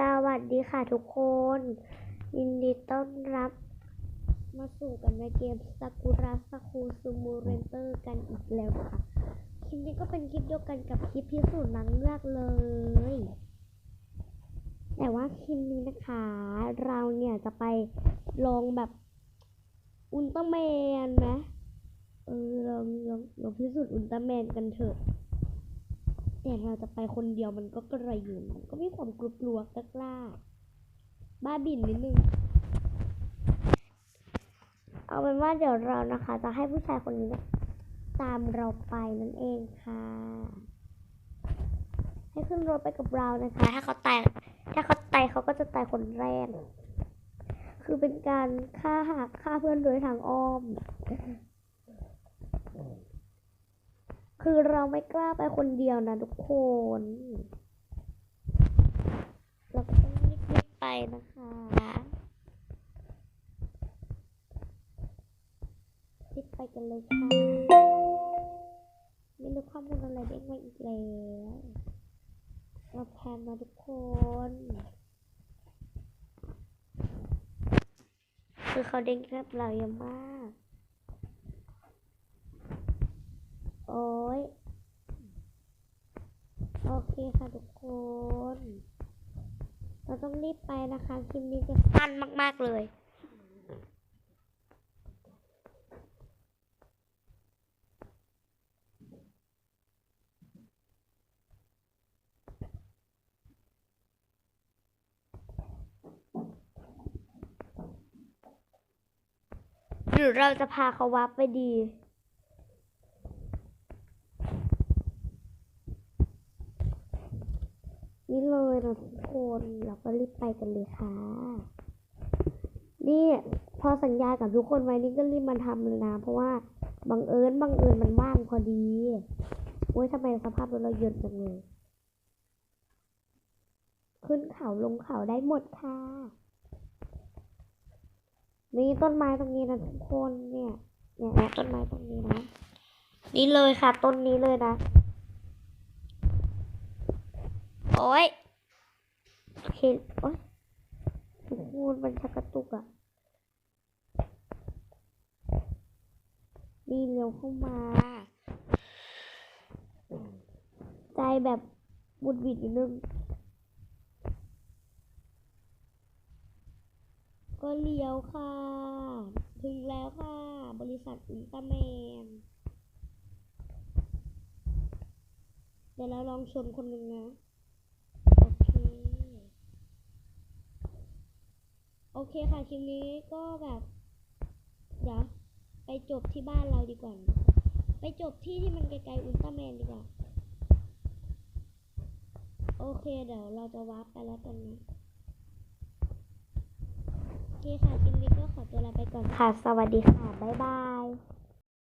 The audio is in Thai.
สวัสดีค่ะทุกคน ยินดีต้อนรับ มาสู่กันในเกมซากุระซาคูซูมูเรนเตอร์กันอีกแล้วค่ะ คลิปนี้ก็เป็นคลิปเดียวกันกับคลิปพิสูจน์นางเงือกเลย แต่ว่าคลิปนี้นะคะ เราเนี่ยจะไปลองแบบ อุลตร้าแมนไหมเออลองลองลองพิสูจน์อุลตร้าแมนกันเถอะ แต่เราจะไปคนเดียวมันก็กระยุนมันก็มีความกลัวกลัวๆกล้าๆบ้าบินนิดนึง เอาเป็นว่าเดี๋ยวเรานะคะ จะให้ผู้ชายคนนี้นะตามเราไปนั่นเองค่ะ ให้ขึ้นรถไปกับเรานะคะ ถ้าเขาตายถ้าเขาตายเขาก็จะตายคนแรก คือเป็นการฆ่าหักฆ่าเพื่อนโดยทางอ้อม คือเราไม่กล้าไปคนเดียวนะทุกคน เราก็ต้องรีบๆไปนะคะรีบไปกันเลยค่ะ ไม่รู้ข้อมูลอะไรเด้งมาอีกแล้วเราแพนมาทุกคนคือเขาเด้งกับเราเยอะมาก โอ้ย โอ เคค่ะทุกคน เราต้องรีบไปนะคะคลิปนี้จะสั้นมาก ๆ เลยหรือเราจะพาเขาวับไปดี นี่เลยนะทุกคนเราก็รีบไปกันเลยค่ะ นี่พอสัญญากับทุกคนไว้นี่ก็รีบมาทำเลยนะ เพราะว่าบังเอิญบังเอิญมันว่างพอดีโอ้ยทำไมสภาพรถเราเยินจังเลย ขึ้นเขาลงเขาได้หมดค่ะนี่ต้นไม้ตรงนี้นะทุกคนเนี่ยเนี่ยต้นไม้ตรงนี้นะ นี่เลยค่ะต้นนี้เลยนะ โอ้ยโอเคโอ้ยทุกคนมันชักกระตุกอะ่ะนี่เร็วเข้ามาใจแบบบุดบิดอยู่นึงก็เลี้ยวค่ะ ถึงแล้วค่ะ บริษัทอุลตร้าแมน เดี๋ยวเราลองชนคนหนึ่งนะ โอเค โอเคค่ะคลิปนี้ก็แบบเดี๋ยวไปจบที่บ้านเราดีกว่า ไปจบที่ที่มันไกลๆอุลตร้าแมนดีกว่า โอเคเดี๋ยวเราจะวาร์ปไปแล้วตอนนี้โอเคค่ะคลิปนี้ก็ขอตัวลาไปก่อนค่ะ สวัสดีค่ะ บ๊ายบาย